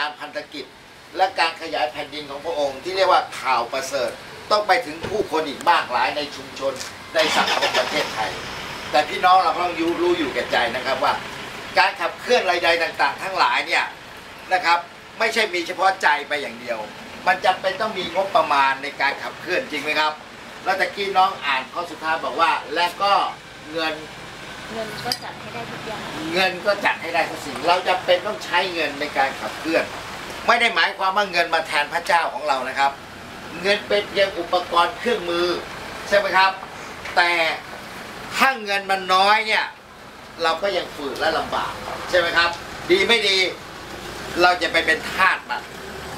การพันธกิจ และการขยายแผ่นดินของพระองค์ ที่เรียกว่าข่าวประเสริฐ ต้องไปถึงผู้คนอีกมากหลายในชุมชนในสังคมประเทศไทย แต่พี่น้องเราก็ต้องรู้รู้อยู่แก่ใจนะครับว่า การขับเคลื่อนอะไรใดต่าง ๆ ทั้งหลายเนี่ยนะครับไม่ใช่มีเฉพาะใจไปอย่างเดียว มันจำเป็นต้องมีงบประมาณในการขับเคลื่อนจริงไหมครับแล้วตะกี้น้องอ่านข้อสุดท้ายบอกว่า และก็เงินเงินก็จัดให้ได้ทุก เงินก็จัดให้ได้ทุกสิ่ง เราจะเป็นต้องใช้เงินในการขับเคลื่อน ไม่ได้หมายความว่าเงินมาแทนพระเจ้าของเรานะครับ เงินเป็นเพียงอุปกรณ์เครื่องมือใช่ไหมครับ แต่ถ้าเงินมันน้อยเนี่ยเราก็ยังฝืนและลำบากใช่ไหมครับ ดีไม่ดีเราจะไปเป็นทาสมัน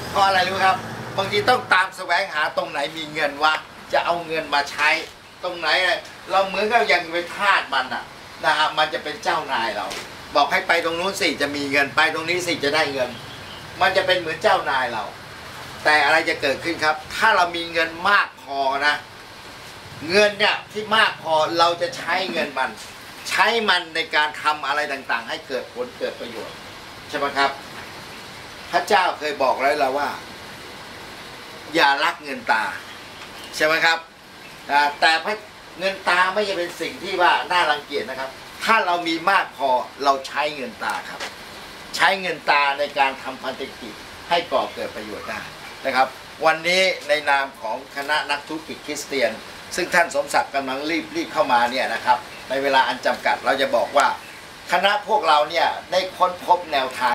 เพราะอะไรรู้ครับบางทีต้องตามแสวงหาตรงไหนมีเงินวะจะเอาเงินมาใช้ตรงไหนเราเหมือนกับยังเป็นทาสมันอะ นะฮะมันจะเป็นเจ้านายเรา บอกให้ไปตรงนู้นสิจะมีเงินไปตรงนี้สิจะได้เงิน มันจะเป็นเหมือนเจ้านายเรา แต่อะไรจะเกิดขึ้นครับ ถ้าเรามีเงินมากพอนะ เงินเนี่ยที่มากพอเราจะใช้เงินมัน ใช้มันในการทำอะไรต่างๆ ให้เกิดผลเกิดประโยชน์ใช่ไหมครับ พระเจ้าเคยบอกแล้วเราว่า อย่ารักเงินตาใช่ไหมครับแต่พระ เงินตาไม่ใช่เป็นสิ่งที่ว่าน่ารังเกียจนะครับ ถ้าเรามีมากพอเราใช้เงินตาครับ ใช้เงินตาในการทำพันธกิจให้ก่อเกิดประโยชน์ได้นะครับ วันนี้ในนามของคณะนักธุรกิจคริสเตียน ซึ่งท่านสมศักดิ์กำลังรีบรีบเข้ามาเนี่ยนะครับ ในเวลาอันจำกัดเราจะบอกว่า คณะพวกเราเนี่ยได้ค้นพบแนวทาง